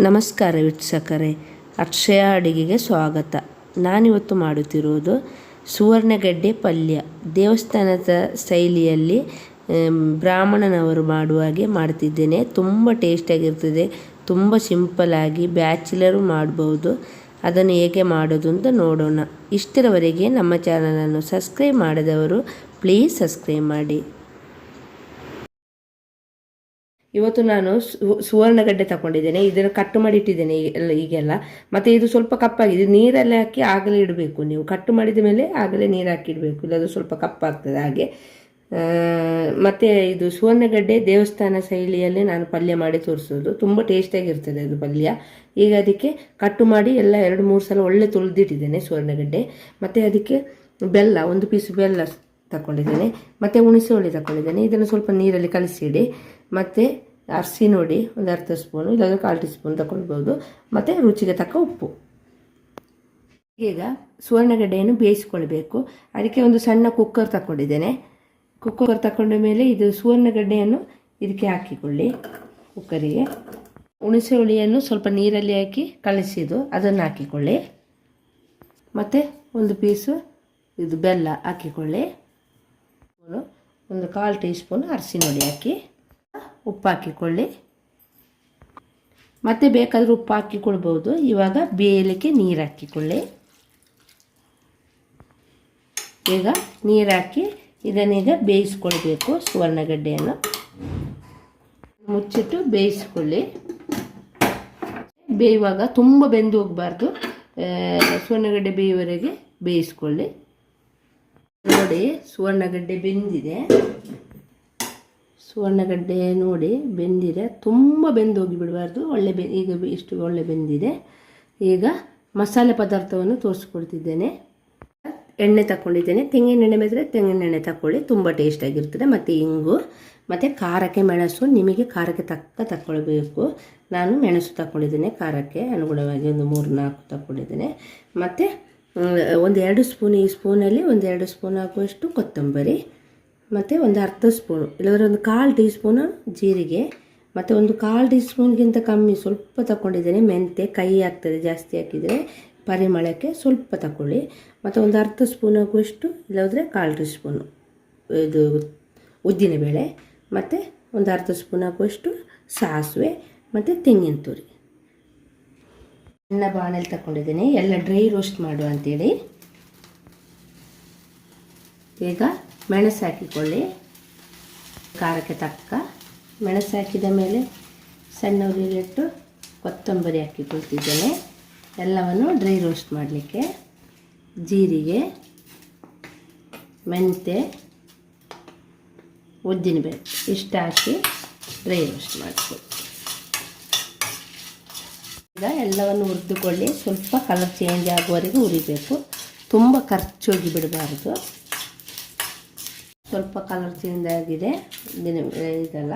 ನಮಸ್ಕಾರ ವೀಕ್ಷಕರೇ, ಅಕ್ಷಯ ಅಡುಗೆಗೆ ಸ್ವಾಗತ. ನಾನಿವತ್ತು ಮಾಡುತ್ತಿರುವುದು ಸುವರ್ಣಗಡ್ಡೆ ಪಲ್ಯ. ದೇವಸ್ಥಾನದ ಶೈಲಿಯಲ್ಲಿ ಬ್ರಾಹ್ಮಣನವರು ಮಾಡುವ ಹಾಗೆ ಮಾಡ್ತಿದ್ದೇನೆ. ತುಂಬ ಟೇಸ್ಟಾಗಿರ್ತದೆ ತುಂಬ ಸಿಂಪಲಾಗಿ ಬ್ಯಾಚುಲರು ಮಾಡ್ಬೋದು. ಅದನ್ನು ಹೇಗೆ ಮಾಡೋದು ಅಂತ ನೋಡೋಣ. ಇಷ್ಟರವರೆಗೆ ನಮ್ಮ ಚಾನಲನ್ನು ಸಬ್ಸ್ಕ್ರೈಬ್ ಮಾಡಿದವರು ಪ್ಲೀಸ್ ಸಬ್ಸ್ಕ್ರೈಬ್ ಮಾಡಿ. ಇವತ್ತು ನಾನು ಸುವರ್ಣಗಡ್ಡೆ ತಗೊಂಡಿದ್ದೇನೆ. ಇದನ್ನು ಕಟ್ಟು ಮಾಡಿ ಇಟ್ಟಿದ್ದೇನೆ ಎಲ್ಲ ಈಗೆಲ್ಲ. ಮತ್ತು ಇದು ಸ್ವಲ್ಪ ಕಪ್ಪಾಗಿದೆ ನೀರಲ್ಲೇ ಹಾಕಿ ಆಗಲೇ ಇಡಬೇಕು ನೀವು. ಕಟ್ಟು ಮಾಡಿದ ಮೇಲೆ ಆಗಲೇ ನೀರು ಹಾಕಿ ಇಡಬೇಕು. ಇಲ್ಲದು ಸ್ವಲ್ಪ ಕಪ್ಪಾಗ್ತದೆ ಹಾಗೆ. ಮತ್ತೆ ಇದು ಸುವರ್ಣಗಡ್ಡೆ ದೇವಸ್ಥಾನ ಶೈಲಿಯಲ್ಲೇ ನಾನು ಪಲ್ಯ ಮಾಡಿ ತೋರಿಸೋದು. ತುಂಬ ಟೇಸ್ಟಾಗಿರ್ತದೆ ಅದು ಪಲ್ಯ. ಈಗ ಅದಕ್ಕೆ ಕಟ್ಟು ಮಾಡಿ ಎಲ್ಲ ಎರಡು ಮೂರು ಸಲ ಒಳ್ಳೆ ತುಳಿದಿಟ್ಟಿದ್ದೇನೆ ಸುವರ್ಣಗಡ್ಡೆ. ಮತ್ತು ಅದಕ್ಕೆ ಬೆಲ್ಲ, ಒಂದು ಪೀಸ್ ಬೆಲ್ಲ ತಗೊಂಡಿದ್ದೇನೆ ಮತ್ತು ಹುಣಸೆ ತಗೊಂಡಿದ್ದೇನೆ ಇದನ್ನು ಸ್ವಲ್ಪ ನೀರಲ್ಲಿ ಕಲಸಿಡಿ. ಮತ್ತು ಅರ್ಸಿ ನೋಡಿ, ಒಂದು ಅರ್ಧ ಸ್ಪೂನು, ಇಲ್ಲಾಂದ್ರೆ ಕಾಲು ಟೀ ಸ್ಪೂನ್ ತಗೊಳ್ಬೋದು ಮತ್ತು ರುಚಿಗೆ ತಕ್ಕ ಉಪ್ಪು. ಈಗ ಸುವರ್ಣಗಡ್ಡೆಯನ್ನು ಬೇಯಿಸ್ಕೊಳ್ಬೇಕು. ಅದಕ್ಕೆ ಒಂದು ಸಣ್ಣ ಕುಕ್ಕರ್ ತಗೊಂಡಿದ್ದೇನೆ ಕುಕ್ಕರ್ ತಗೊಂಡ ಮೇಲೆ ಇದು ಸುವರ್ಣಗಡ್ಡೆಯನ್ನು ಇದಕ್ಕೆ ಹಾಕಿಕೊಳ್ಳಿ ಕುಕ್ಕರಿಗೆ. ಹುಣಸೆ ಹುಳಿಯನ್ನು ಸ್ವಲ್ಪ ನೀರಲ್ಲಿ ಹಾಕಿ ಕಳಿಸಿದ್ದು ಅದನ್ನು ಹಾಕಿಕೊಳ್ಳಿ. ಮತ್ತು ಒಂದು ಪೀಸು ಇದು ಬೆಲ್ಲ ಹಾಕಿಕೊಳ್ಳಿ. ಸ್ಪೂನು ಒಂದು ಕಾಲು ಟೀ ಸ್ಪೂನ್ ಅರಸಿನ ಹುಡಿ ಹಾಕಿ, ಉಪ್ಪು ಹಾಕಿಕೊಳ್ಳಿ. ಮತ್ತೆ ಬೇಕಾದರೂ ಉಪ್ಪು ಹಾಕಿಕೊಳ್ಬೋದು ಇವಾಗ ಬೇಯಲಿಕ್ಕೆ ನೀರು ಹಾಕಿಕೊಳ್ಳಿ. ಈಗ ನೀರು ಹಾಕಿ ಇದನ್ನೀಗ ಬೇಯಿಸ್ಕೊಳ್ಬೇಕು ಸುವರ್ಣಗಡ್ಡೆಯನ್ನು. ಮುಚ್ಚಿಟ್ಟು ಬೇಯಿಸ್ಕೊಳ್ಳಿ. ಬೇಯುವಾಗ ತುಂಬ ಬೆಂದು ಹೋಗಬಾರ್ದು. ಸುವರ್ಣಗಡ್ಡೆ ಬೇಯುವವರೆಗೆ ಬೇಯಿಸ್ಕೊಳ್ಳಿ. ನೋಡಿ ಸುವರ್ಣಗಡ್ಡೆ ಬೆಂದಿದೆ. ಸುವರ್ಣಗಡ್ಡೆ ನೋಡಿ ಬೆಂದಿದೆ. ತುಂಬ ಬೆಂದೋಗಿ ಬಿಡಬಾರ್ದು. ಒಳ್ಳೆ ಬೆ, ಈಗ ಇಷ್ಟು ಒಳ್ಳೆ ಬೆಂದಿದೆ. ಈಗ ಮಸಾಲೆ ಪದಾರ್ಥವನ್ನು ತೋರಿಸ್ಕೊಡ್ತಿದ್ದೇನೆ. ಎಣ್ಣೆ ತಗೊಂಡಿದ್ದೇನೆ ತೆಂಗಿನೆಣ್ಣೆ ಬೇರೆ ತೆಂಗಿನೆಣ್ಣೆ ತಗೊಳ್ಳಿ ತುಂಬ ಟೇಸ್ಟಾಗಿರ್ತದೆ ಮತ್ತು ಇಂಗು, ಮತ್ತು ಖಾರಕ್ಕೆ ಮೆಣಸು. ನಿಮಗೆ ಖಾರಕ್ಕೆ ತಕ್ಕ ತಗೊಳ್ಬೇಕು ನಾನು ಮೆಣಸು ತಗೊಂಡಿದ್ದೇನೆ ಖಾರಕ್ಕೆ ಅನುಗುಣವಾಗಿ ಒಂದು ಮೂರು ನಾಲ್ಕು ತಗೊಂಡಿದ್ದೇನೆ ಮತ್ತು ಒಂದು ಎರಡು ಸ್ಪೂನ್ ಈ ಸ್ಪೂನಲ್ಲಿ ಒಂದು ಎರಡು ಸ್ಪೂನ್ ಆಗುವಷ್ಟು ಕೊತ್ತಂಬರಿ, ಮತ್ತು ಒಂದು ಅರ್ಧ ಸ್ಪೂನು, ಇಲ್ಲದ್ರೆ ಒಂದು ಕಾಲು ಟೀ ಸ್ಪೂನು ಜೀರಿಗೆ, ಮತ್ತು ಒಂದು ಕಾಲು ಟೀ ಸ್ಪೂನ್ಗಿಂತ ಕಮ್ಮಿ ಸ್ವಲ್ಪ ತಗೊಂಡಿದ್ದೇನೆ ಮೆಂತೆ ಕೈ ಆಗ್ತದೆ ಜಾಸ್ತಿ ಹಾಕಿದರೆ, ಪರಿಮಳಕ್ಕೆ ಸ್ವಲ್ಪ ತಗೊಳ್ಳಿ ಮತ್ತು ಒಂದು ಅರ್ಧ ಸ್ಪೂನ್ ಆಗುವಷ್ಟು ಇಲ್ಲದ್ರೆ ಕಾಲು ಟೀ ಸ್ಪೂನು ಇದು ಉದ್ದಿನಬೇಳೆ, ಮತ್ತು ಒಂದು ಅರ್ಧ ಸ್ಪೂನ್ ಆಗುವಷ್ಟು ಸಾಸಿವೆ, ಮತ್ತು ತೆಂಗಿನ ತುರಿ. ಸಣ್ಣ ಬಾಣಲ್ಲಿ ತಗೊಂಡಿದ್ದೀನಿ ಎಲ್ಲ ಡ್ರೈ ರೋಸ್ಟ್ ಮಾಡು ಅಂತೇಳಿ. ಈಗ ಮೆಣಸು ಹಾಕಿಕೊಳ್ಳಿ. ಖಾರಕ್ಕೆ ತಕ್ಕ ಮೆಣಸು ಹಾಕಿದ ಮೇಲೆ ಸಣ್ಣ ಉರಿಲಿಟ್ಟು ಕೊತ್ತಂಬರಿ ಹಾಕಿಕೊಳ್ತಿದ್ದೇನೆ. ಎಲ್ಲವನ್ನು ಡ್ರೈ ರೋಸ್ಟ್ ಮಾಡಲಿಕ್ಕೆ ಜೀರಿಗೆ ಮೆಂತೆ ಉದ್ದಿನಬೇಳೆ ಇಷ್ಟು ಹಾಕಿ ಡ್ರೈ ರೋಸ್ಟ್ ಮಾಡಿಕೊಳ್ತೀನಿ. ಎಲ್ಲವನ್ನು ಹುರಿದುಕೊಳ್ಳಿ. ಸ್ವಲ್ಪ ಕಲರ್ ಚೇಂಜ್ ಆಗುವವರೆಗೂ ಹುರಿಬೇಕು. ತುಂಬ ಖರ್ಚೋಗಿ ಬಿಡಬಾರ್ದು. ಸ್ವಲ್ಪ ಕಲರ್ ಚೇಂಜ್ ಆಗಿದೆ. ದಿನ, ಇದೆಲ್ಲ.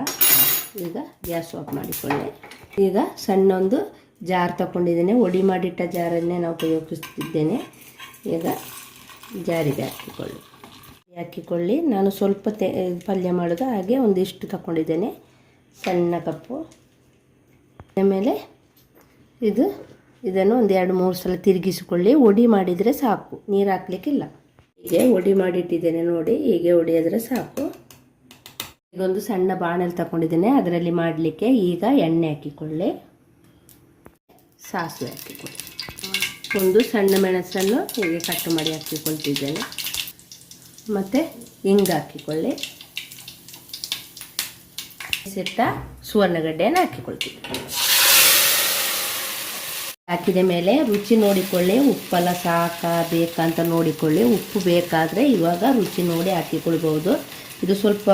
ಈಗ ಗ್ಯಾಸ್ ಆಫ್ ಮಾಡಿಕೊಳ್ಳಿ. ಈಗ ಸಣ್ಣ ಒಂದು ಜಾರ್ ತಗೊಂಡಿದ್ದೇನೆ ಒಡಿ ಮಾಡಿಟ್ಟ ಜಾರನ್ನೇ ನಾವು ಉಪಯೋಗಿಸ್ತಿದ್ದೇನೆ. ಈಗ ಜಾರಿಗೆ ಹಾಕಿಕೊಳ್ಳಿ. ಹಾಕಿಕೊಳ್ಳಿ. ನಾನು ಸ್ವಲ್ಪ ತೆ, ಪಲ್ಯ ಮಾಡೋದು ಹಾಗೆ ಒಂದಿಷ್ಟು ತಗೊಂಡಿದ್ದೇನೆ ಸಣ್ಣ ಕಪ್ಪು. ಆಮೇಲೆ ಇದು ಇದನ್ನು ಒಂದು ಎರಡು ಮೂರು ಸಲ ತಿರುಗಿಸಿಕೊಳ್ಳಿ. ಒಡಿ ಮಾಡಿದರೆ ಸಾಕು. ನೀರು ಹಾಕ್ಲಿಕ್ಕಿಲ್ಲ. ಹೀಗೆ ಒಡಿ ಮಾಡಿಟ್ಟಿದ್ದೇನೆ ನೋಡಿ. ಹೀಗೆ ಒಡಿಯಾದರೆ ಸಾಕು. ಇದೊಂದು ಸಣ್ಣ ಬಾಣಲ್ಲಿ ತಗೊಂಡಿದ್ದೇನೆ. ಅದರಲ್ಲಿ ಮಾಡಲಿಕ್ಕೆ ಈಗ ಎಣ್ಣೆ ಹಾಕಿಕೊಳ್ಳಿ. ಸಾಸಿವೆ ಹಾಕಿಕೊಳ್ಳಿ. ಒಂದು ಸಣ್ಣ ಮೆಣಸನ್ನು ಹೀಗೆ ಕಟ್ ಮಾಡಿ ಹಾಕಿಕೊಳ್ತಿದ್ದೇನೆ. ಮತ್ತು ಹಿಂಗೆ ಹಾಕಿಕೊಳ್ಳಿ. ಸಿಟ್ಟ ಸುವರ್ಣಗಡ್ಡೆಯನ್ನು ಹಾಕಿಕೊಳ್ತೀವಿ ಹಾಕಿದ ಮೇಲೆ ರುಚಿ ನೋಡಿಕೊಳ್ಳಿ ಉಪ್ಪೆಲ್ಲ ಸಾಕಾ ಬೇಕಂತ ನೋಡಿಕೊಳ್ಳಿ. ಉಪ್ಪು ಬೇಕಾದರೆ ಇವಾಗ ರುಚಿ ನೋಡಿ ಹಾಕಿಕೊಳ್ಬೋದು. ಇದು ಸ್ವಲ್ಪ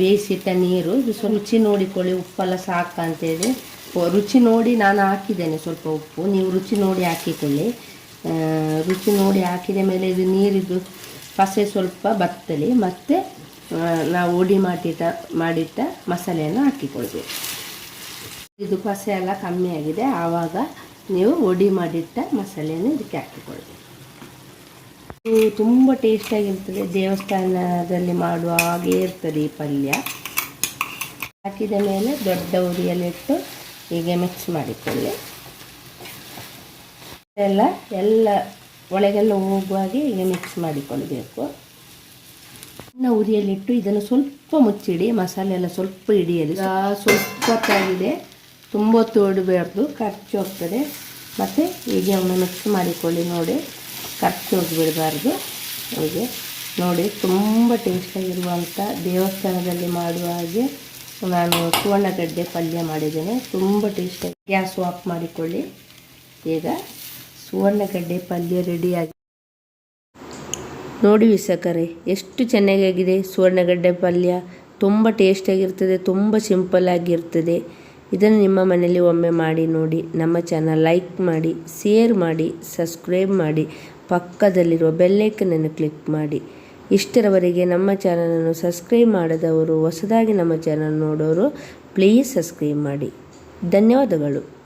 ಬೇಯಿಸಿಟ್ಟ ನೀರು ಇದು ಸ್ವಲ್ಪ ರುಚಿ ನೋಡಿಕೊಳ್ಳಿ ಉಪ್ಪೆಲ್ಲ ಸಾಕ ಅಂತೇಳಿ. ಓ, ರುಚಿ ನೋಡಿ ನಾನು ಹಾಕಿದ್ದೇನೆ ಸ್ವಲ್ಪ ಉಪ್ಪು. ನೀವು ರುಚಿ ನೋಡಿ ಹಾಕಿಕೊಳ್ಳಿ. ರುಚಿ ನೋಡಿ ಹಾಕಿದ ಮೇಲೆ ಇದು ನೀರಿದು ಪಸೆ ಸ್ವಲ್ಪ ಬತ್ತಲಿ ಮತ್ತು ನಾವು ಓಡಿ ಮಾಡಿಟ್ಟ ಮಾಡಿಟ್ಟ ಮಸಾಲೆಯನ್ನು ಹಾಕಿಕೊಳ್ಬೇಕು. ಇದು ಪಸೆ ಎಲ್ಲ ಕಮ್ಮಿ ಆಗಿದೆ. ಆವಾಗ ನೀವು ಒಡಿ ಮಾಡಿಟ್ಟ ಮಸಾಲೆಯನ್ನು ಇದಕ್ಕೆ ಹಾಕಿಕೊಳ್ಳಿ. ಇದು ತುಂಬ ಟೇಸ್ಟಾಗಿರ್ತದೆ ದೇವಸ್ಥಾನದಲ್ಲಿ ಮಾಡುವ ಹಾಗೆ ಇರ್ತದೆ ಈ ಪಲ್ಯ. ಹಾಕಿದ ಮೇಲೆ ದೊಡ್ಡ ಉರಿಯಲ್ಲಿಟ್ಟು ಹೀಗೆ ಮಿಕ್ಸ್ ಮಾಡಿಕೊಳ್ಳಿ. ಎಲ್ಲ ಎಲ್ಲ ಒಳಗೆಲ್ಲ ಹೋಗುವಾಗೆ ಹೀಗೆ ಮಿಕ್ಸ್ ಮಾಡಿಕೊಳ್ಬೇಕು. ಇನ್ನು ಉರಿಯಲ್ಲಿಟ್ಟು ಇದನ್ನು ಸ್ವಲ್ಪ ಮುಚ್ಚಿಡಿ. ಮಸಾಲೆ ಎಲ್ಲ ಸ್ವಲ್ಪ ಹಿಡಿಯಲಿ. ಸ್ವಲ್ಪ ಹೊತ್ತಾಗಿದೆ. ತುಂಬ ಹೊತ್ತು ಖರ್ಚು ಹೋಗ್ತದೆ ಮತ್ತು ಹೀಗೆ ಒಮ್ಮೆ ಮಿಕ್ಸ್ ಮಾಡಿಕೊಳ್ಳಿ ನೋಡಿ, ಖರ್ಚು ಹೋಗಿಬಿಡಬಾರ್ದು. ಹೀಗೆ ನೋಡಿ, ತುಂಬ ಟೇಸ್ಟಾಗಿರುವಂಥ ದೇವಸ್ಥಾನದಲ್ಲಿ ಮಾಡುವ ಹಾಗೆ ನಾನು ಸುವರ್ಣಗಡ್ಡೆ ಪಲ್ಯ ಮಾಡಿದ್ದೇನೆ. ತುಂಬ ಟೇಸ್ಟಾಗಿ ಗ್ಯಾಸ್ ಆಫ್ ಮಾಡಿಕೊಳ್ಳಿ. ಈಗ ಸುವರ್ಣಗಡ್ಡೆ ಪಲ್ಯ ರೆಡಿಯಾಗಿ ನೋಡಿ ವೀಕ್ಷಕರೇ, ಎಷ್ಟು ಚೆನ್ನಾಗಾಗಿದೆ ಸುವರ್ಣಗಡ್ಡೆ ಪಲ್ಯ. ತುಂಬ ಟೇಸ್ಟಾಗಿರ್ತದೆ ತುಂಬ ಸಿಂಪಲ್ ಆಗಿರ್ತದೆ. ಇದನ್ನು ನಿಮ್ಮ ಮನೆಯಲ್ಲಿ ಒಮ್ಮೆ ಮಾಡಿ ನೋಡಿ, ನಮ್ಮ ಚಾನಲ್ ಲೈಕ್ ಮಾಡಿ ಶೇರ್ ಮಾಡಿ ಸಬ್ಸ್ಕ್ರೈಬ್ ಮಾಡಿ, ಪಕ್ಕದಲ್ಲಿರುವ ಬೆಲ್ಲೈಕನನ್ನು ಕ್ಲಿಕ್ ಮಾಡಿ. ಇಷ್ಟರವರೆಗೆ ನಮ್ಮ ಚಾನಲನ್ನು ಸಬ್ಸ್ಕ್ರೈಬ್ ಮಾಡದವರು, ಹೊಸದಾಗಿ ನಮ್ಮ ಚಾನಲ್ ನೋಡೋರು ಪ್ಲೀಸ್ ಸಬ್ಸ್ಕ್ರೈಬ್ ಮಾಡಿ. ಧನ್ಯವಾದಗಳು.